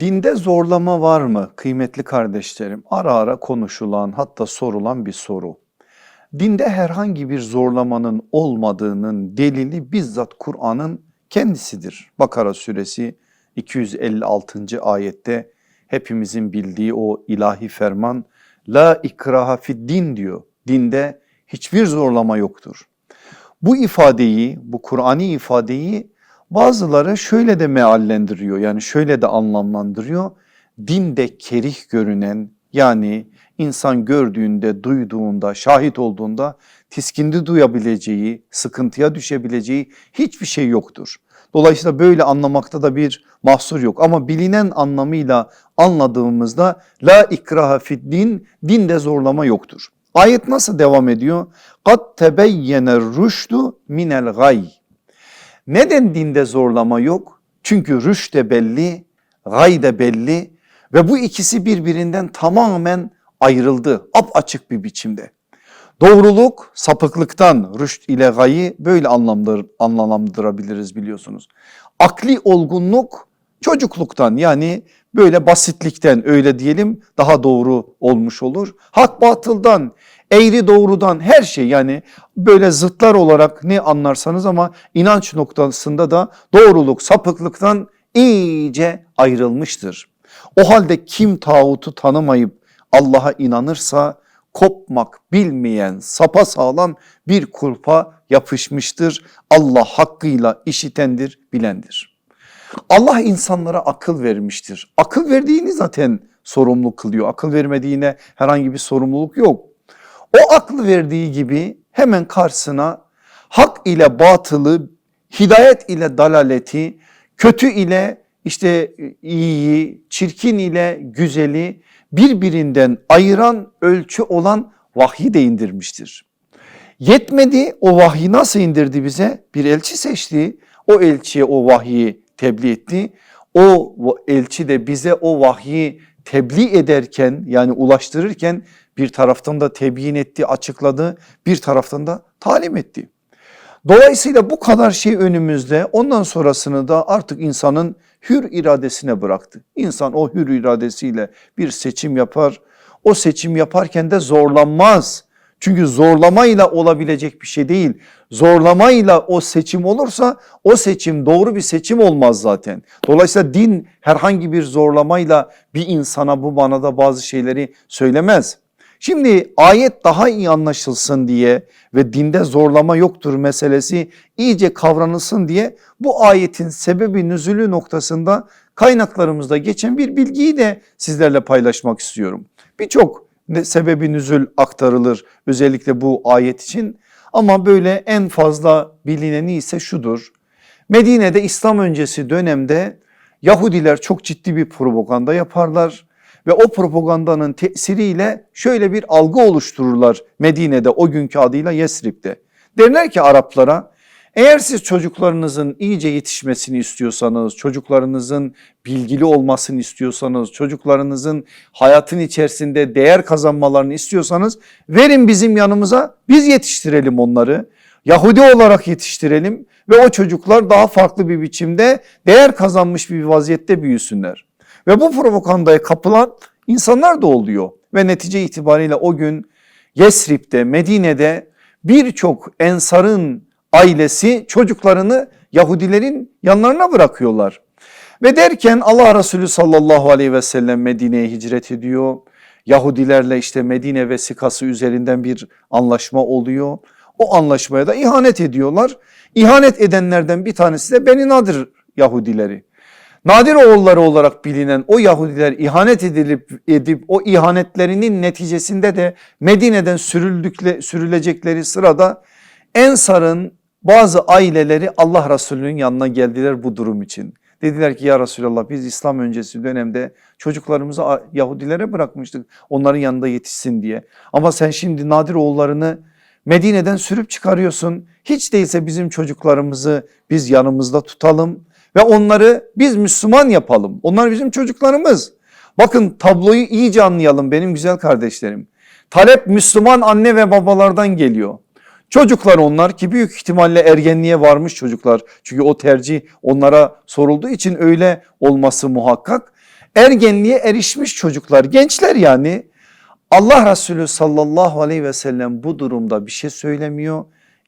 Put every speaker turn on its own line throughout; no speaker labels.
Dinde zorlama var mı kıymetli kardeşlerim? Ara ara konuşulan hatta sorulan bir soru. Dinde herhangi bir zorlamanın olmadığının delili bizzat Kur'an'ın kendisidir. Bakara suresi 256. ayette hepimizin bildiği o ilahi ferman la ikraha fid din diyor. Dinde hiçbir zorlama yoktur. Bu ifadeyi, bu Kur'ani ifadeyi bazıları şöyle de meallendiriyor yani şöyle de anlamlandırıyor. Dinde kerih görünen yani insan gördüğünde, duyduğunda, şahit olduğunda tiskindi duyabileceği, sıkıntıya düşebileceği hiçbir şey yoktur. Dolayısıyla böyle anlamakta da bir mahsur yok ama bilinen anlamıyla anladığımızda la ikraha fid din, dinde zorlama yoktur. Ayet nasıl devam ediyor? Kad tebeyyene rüştü minel gay. Neden dinde zorlama yok? Çünkü rüş de belli, gay de belli ve bu ikisi birbirinden tamamen ayrıldı açık bir biçimde. Doğruluk sapıklıktan rüşt ile gayı böyle anlamdır, anlamlandırabiliriz biliyorsunuz. Akli olgunluk çocukluktan yani böyle basitlikten öyle diyelim daha doğru olmuş olur. Hak batıldan, eğri doğrudan her şey yani böyle zıtlar olarak ne anlarsanız ama inanç noktasında da doğruluk sapıklıktan iyice ayrılmıştır. O halde kim tağutu tanımayıp Allah'a inanırsa kopmak bilmeyen sapasağlam bir kulpa yapışmıştır. Allah hakkıyla işitendir, bilendir. Allah insanlara akıl vermiştir. Akıl verdiğini zaten sorumlu kılıyor. Akıl vermediğine herhangi bir sorumluluk yok. O aklı verdiği gibi hemen karşısına hak ile batılı, hidayet ile dalaleti, kötü ile işte iyiyi, çirkin ile güzeli birbirinden ayıran ölçü olan vahyi de indirmiştir. Yetmedi o vahyi nasıl indirdi bize? Bir elçi seçti. O elçiye o vahyi tebliğ etti. O elçi de bize o vahyi tebliğ ederken yani ulaştırırken bir taraftan da tebyin etti, açıkladı, bir taraftan da talim etti. Dolayısıyla bu kadar şey önümüzde ondan sonrasını da artık insanın hür iradesine bıraktı. İnsan o hür iradesiyle bir seçim yapar. O seçim yaparken de zorlanmaz. Çünkü zorlamayla olabilecek bir şey değil. Zorlamayla o seçim olursa o seçim doğru bir seçim olmaz zaten. Dolayısıyla din herhangi bir zorlamayla bir insana bu manada bazı şeyleri söylemez. Şimdi ayet daha iyi anlaşılsın diye ve dinde zorlama yoktur meselesi iyice kavranılsın diye bu ayetin sebebi nüzülü noktasında kaynaklarımızda geçen bir bilgiyi de sizlerle paylaşmak istiyorum. Birçok sebebi nüzül aktarılır özellikle bu ayet için ama böyle en fazla bilineni ise şudur. Medine'de İslam öncesi dönemde Yahudiler çok ciddi bir propaganda yaparlar ve o propagandanın tesiriyle şöyle bir algı oluştururlar Medine'de o günkü adıyla Yesrib'de. Derler ki Araplara eğer siz çocuklarınızın iyice yetişmesini istiyorsanız, çocuklarınızın bilgili olmasını istiyorsanız, çocuklarınızın hayatın içerisinde değer kazanmalarını istiyorsanız verin bizim yanımıza biz yetiştirelim onları. Yahudi olarak yetiştirelim ve o çocuklar daha farklı bir biçimde değer kazanmış bir vaziyette büyüsünler. Ve bu propagandaya kapılan insanlar da oluyor ve netice itibariyle o gün Yesrib'de Medine'de birçok ensarın ailesi çocuklarını Yahudilerin yanlarına bırakıyorlar. Ve derken Allah Resulü sallallahu aleyhi ve sellem Medine'ye hicret ediyor. Yahudilerle işte Medine vesikası üzerinden bir anlaşma oluyor. O anlaşmaya da ihanet ediyorlar. İhanet edenlerden bir tanesi de Beni Nadir Yahudileri. Nadir oğulları olarak bilinen o Yahudiler ihanet edilip edip o ihanetlerinin neticesinde de Medine'den sürüldükle, sürülecekleri sırada Ensar'ın bazı aileleri Allah Resulü'nün yanına geldiler bu durum için. Dediler ki ya Resulallah biz İslam öncesi dönemde çocuklarımızı Yahudilere bırakmıştık onların yanında yetişsin diye. Ama sen şimdi Nadir oğullarını Medine'den sürüp çıkarıyorsun. Hiç değilse bizim çocuklarımızı biz yanımızda tutalım ve onları biz Müslüman yapalım. Onlar bizim çocuklarımız. Bakın tabloyu iyice anlayalım benim güzel kardeşlerim. Talep Müslüman anne ve babalardan geliyor. Çocuklar onlar ki büyük ihtimalle ergenliğe varmış çocuklar. Çünkü o tercih onlara sorulduğu için öyle olması muhakkak. ergenliğe erişmiş çocuklar, gençler yani Allah Resulü sallallahu aleyhi ve sellem bu durumda bir şey söylemiyor.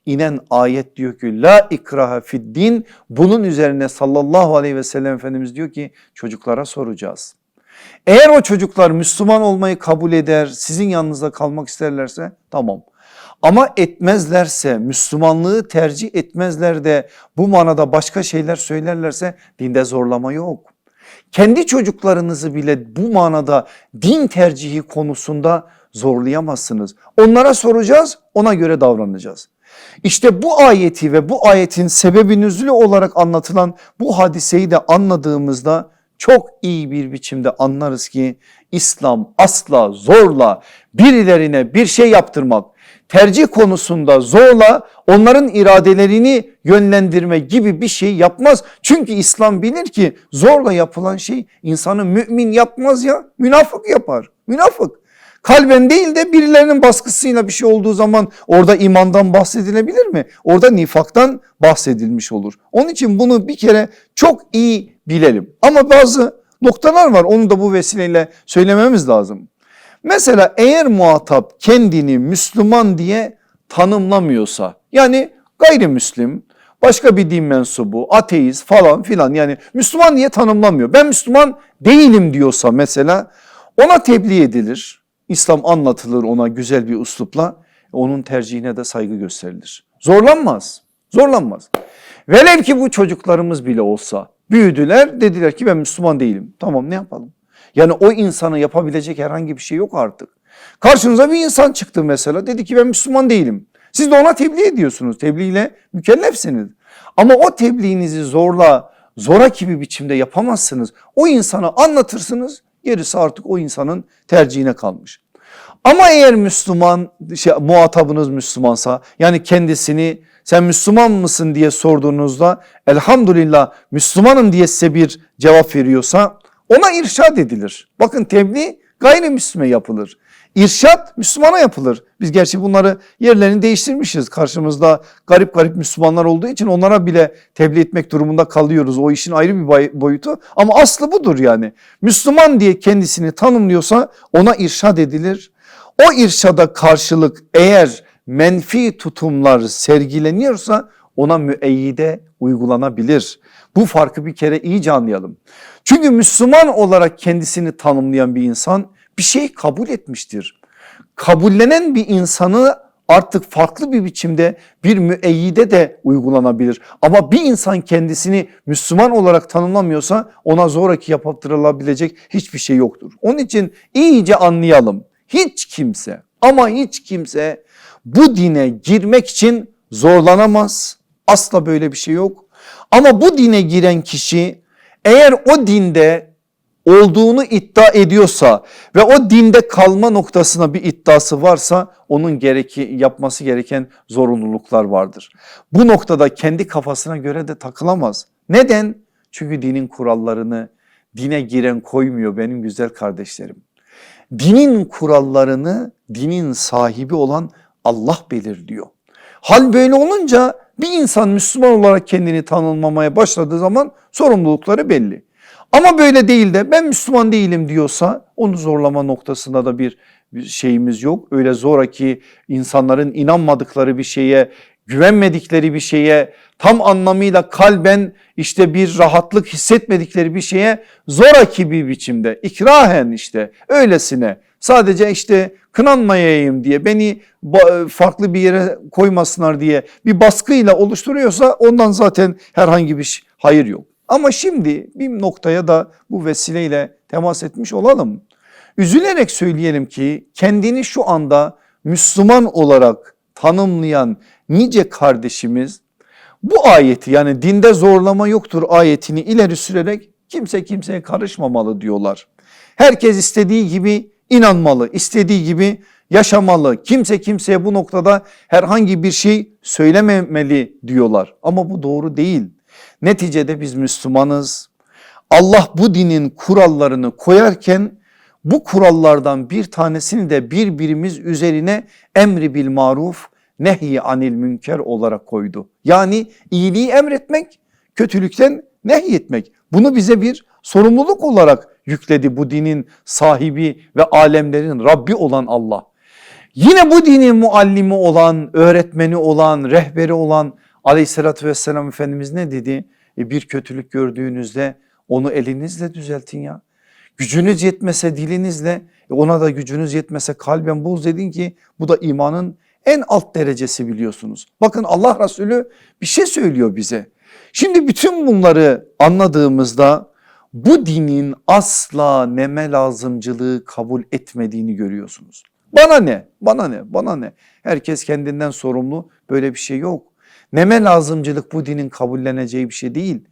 İnen ayet diyor ki la ikraha fid din bunun üzerine sallallahu aleyhi ve sellem Efendimiz diyor ki çocuklara soracağız. Eğer o çocuklar Müslüman olmayı kabul eder sizin yanınızda kalmak isterlerse tamam. Ama etmezlerse Müslümanlığı tercih etmezler de bu manada başka şeyler söylerlerse dinde zorlama yok. Kendi çocuklarınızı bile bu manada din tercihi konusunda zorlayamazsınız. Onlara soracağız ona göre davranacağız. İşte bu ayeti ve bu ayetin sebebi nüzulü olarak anlatılan bu hadiseyi de anladığımızda çok iyi bir biçimde anlarız ki İslam asla zorla birilerine bir şey yaptırmak, tercih konusunda zorla onların iradelerini yönlendirme gibi bir şey yapmaz. Çünkü İslam bilir ki zorla yapılan şey insanı mümin yapmaz ya münafık yapar. Münafık. Kalben değil de birilerinin baskısıyla bir şey olduğu zaman orada imandan bahsedilebilir mi? Orada nifaktan bahsedilmiş olur. Onun için bunu bir kere çok iyi bilelim. Ama bazı noktalar var onu da bu vesileyle söylememiz lazım. Mesela eğer muhatap kendini Müslüman diye tanımlamıyorsa yani gayrimüslim başka bir din mensubu ateist falan filan yani Müslüman diye tanımlamıyor. Ben Müslüman değilim diyorsa mesela ona tebliğ edilir. İslam anlatılır ona güzel bir uslupla onun tercihine de saygı gösterilir. Zorlanmaz zorlanmaz. Velev ki bu çocuklarımız bile olsa büyüdüler dediler ki ben Müslüman değilim. Tamam ne yapalım? Yani o insanı yapabilecek herhangi bir şey yok artık. Karşınıza bir insan çıktı mesela dedi ki ben Müslüman değilim. Siz de ona tebliğ ediyorsunuz. Tebliğle mükellefsiniz. Ama o tebliğinizi zorla, zoraki bir biçimde yapamazsınız. O insana anlatırsınız. Gerisi artık o insanın tercihine kalmış. Ama eğer Müslüman, şey, muhatabınız Müslümansa yani kendisini sen Müslüman mısın diye sorduğunuzda elhamdülillah Müslümanım diye size bir cevap veriyorsa ona irşad edilir. Bakın tebliğ gayrimüslime yapılır. İrşat Müslümana yapılır. Biz gerçi bunları yerlerini değiştirmişiz. Karşımızda garip garip Müslümanlar olduğu için onlara bile tebliğ etmek durumunda kalıyoruz. O işin ayrı bir boyutu ama aslı budur yani. Müslüman diye kendisini tanımlıyorsa ona irşad edilir. O irşada karşılık eğer menfi tutumlar sergileniyorsa ona müeyyide uygulanabilir. Bu farkı bir kere iyice anlayalım. Çünkü Müslüman olarak kendisini tanımlayan bir insan bir şey kabul etmiştir. Kabullenen bir insanı artık farklı bir biçimde bir müeyyide de uygulanabilir. Ama bir insan kendisini Müslüman olarak tanımlamıyorsa ona zoraki yaptırılabilecek hiçbir şey yoktur. Onun için iyice anlayalım. Hiç kimse ama hiç kimse bu dine girmek için zorlanamaz. Asla böyle bir şey yok. Ama bu dine giren kişi eğer o dinde olduğunu iddia ediyorsa ve o dinde kalma noktasına bir iddiası varsa onun gereki, yapması gereken zorunluluklar vardır. Bu noktada kendi kafasına göre de takılamaz. Neden? Çünkü dinin kurallarını dine giren koymuyor benim güzel kardeşlerim. Dinin kurallarını dinin sahibi olan Allah belirliyor. Hal böyle olunca bir insan Müslüman olarak kendini tanımlamaya başladığı zaman sorumlulukları belli. Ama böyle değil de ben Müslüman değilim diyorsa onu zorlama noktasında da bir şeyimiz yok. Öyle zoraki insanların inanmadıkları bir şeye, güvenmedikleri bir şeye, tam anlamıyla kalben işte bir rahatlık hissetmedikleri bir şeye zoraki bir biçimde, ikrahen işte öylesine sadece işte kınanmayayım diye beni farklı bir yere koymasınlar diye bir baskıyla oluşturuyorsa ondan zaten herhangi bir hayır yok. Ama şimdi bir noktaya da bu vesileyle temas etmiş olalım. Üzülerek söyleyelim ki kendini şu anda Müslüman olarak tanımlayan nice kardeşimiz bu ayeti yani dinde zorlama yoktur ayetini ileri sürerek kimse kimseye karışmamalı diyorlar. Herkes istediği gibi inanmalı, istediği gibi yaşamalı. Kimse kimseye bu noktada herhangi bir şey söylememeli diyorlar. Ama bu doğru değil. Neticede biz Müslümanız. Allah bu dinin kurallarını koyarken bu kurallardan bir tanesini de birbirimiz üzerine emri bil maruf nehy anil münker olarak koydu. Yani iyiliği emretmek kötülükten Nehyetmek. Bunu bize bir sorumluluk olarak yükledi bu dinin sahibi ve alemlerin Rabbi olan Allah. Yine bu dinin muallimi olan, öğretmeni olan, rehberi olan aleyhissalatü vesselam Efendimiz ne dedi? E bir kötülük gördüğünüzde onu elinizle düzeltin ya. Gücünüz yetmese dilinizle e ona da gücünüz yetmese kalben buğz dedin ki bu da imanın en alt derecesi biliyorsunuz. Bakın Allah Resulü bir şey söylüyor bize. Şimdi bütün bunları anladığımızda bu dinin asla neme lazımcılığı kabul etmediğini görüyorsunuz. Bana ne? Bana ne? Bana ne? Herkes kendinden sorumlu. Böyle bir şey yok. Neme lazımcılık bu dinin kabulleneceği bir şey değil.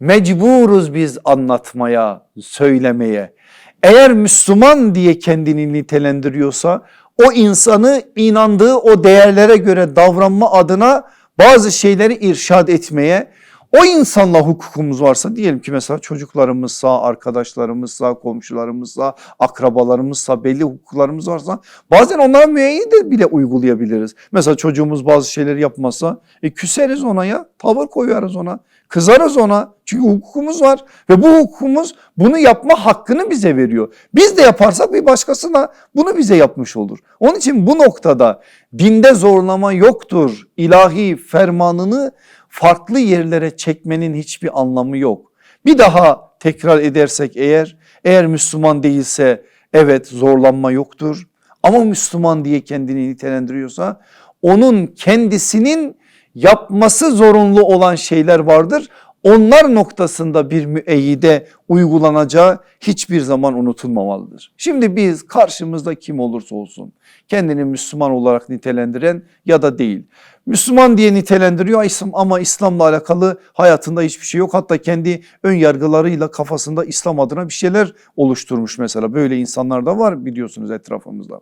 Mecburuz biz anlatmaya, söylemeye. Eğer Müslüman diye kendini nitelendiriyorsa o insanı inandığı o değerlere göre davranma adına bazı şeyleri irşad etmeye, o insanla hukukumuz varsa diyelim ki mesela çocuklarımızsa, arkadaşlarımızsa, komşularımızsa, akrabalarımızsa, belli hukuklarımız varsa bazen onlara müeyyide bile uygulayabiliriz. Mesela çocuğumuz bazı şeyleri yapmazsa e, küseriz ona ya, tavır koyarız ona, kızarız ona çünkü hukukumuz var ve bu hukukumuz bunu yapma hakkını bize veriyor. Biz de yaparsak bir başkasına bunu bize yapmış olur. Onun için bu noktada dinde zorlama yoktur. İlahi fermanını farklı yerlere çekmenin hiçbir anlamı yok. Bir daha tekrar edersek eğer eğer Müslüman değilse evet zorlanma yoktur. Ama Müslüman diye kendini nitelendiriyorsa onun kendisinin yapması zorunlu olan şeyler vardır. Onlar noktasında bir müeyyide uygulanacağı hiçbir zaman unutulmamalıdır. Şimdi biz karşımızda kim olursa olsun kendini Müslüman olarak nitelendiren ya da değil. Müslüman diye nitelendiriyor ama İslam'la alakalı hayatında hiçbir şey yok. Hatta kendi ön yargılarıyla kafasında İslam adına bir şeyler oluşturmuş mesela. Böyle insanlar da var biliyorsunuz etrafımızda.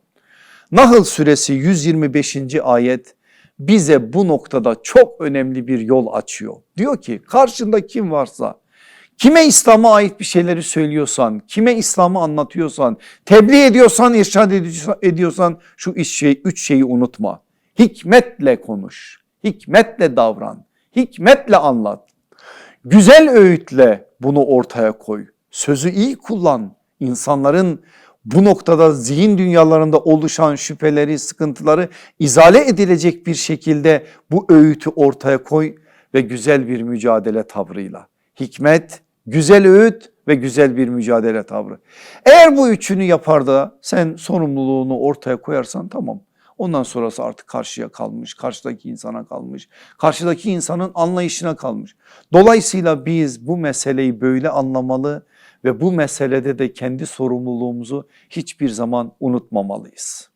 Nahl suresi 125. ayet bize bu noktada çok önemli bir yol açıyor. Diyor ki karşında kim varsa kime İslam'a ait bir şeyleri söylüyorsan, kime İslam'ı anlatıyorsan, tebliğ ediyorsan, irşad ediyorsan şu üç, şey, üç şeyi unutma. Hikmetle konuş, hikmetle davran, hikmetle anlat. Güzel öğütle bunu ortaya koy. Sözü iyi kullan. İnsanların bu noktada zihin dünyalarında oluşan şüpheleri, sıkıntıları izale edilecek bir şekilde bu öğütü ortaya koy ve güzel bir mücadele tavrıyla. Hikmet, güzel öğüt ve güzel bir mücadele tavrı. Eğer bu üçünü yapar da sen sorumluluğunu ortaya koyarsan tamam. Ondan sonrası artık karşıya kalmış, karşıdaki insana kalmış, karşıdaki insanın anlayışına kalmış. Dolayısıyla biz bu meseleyi böyle anlamalı ve bu meselede de kendi sorumluluğumuzu hiçbir zaman unutmamalıyız.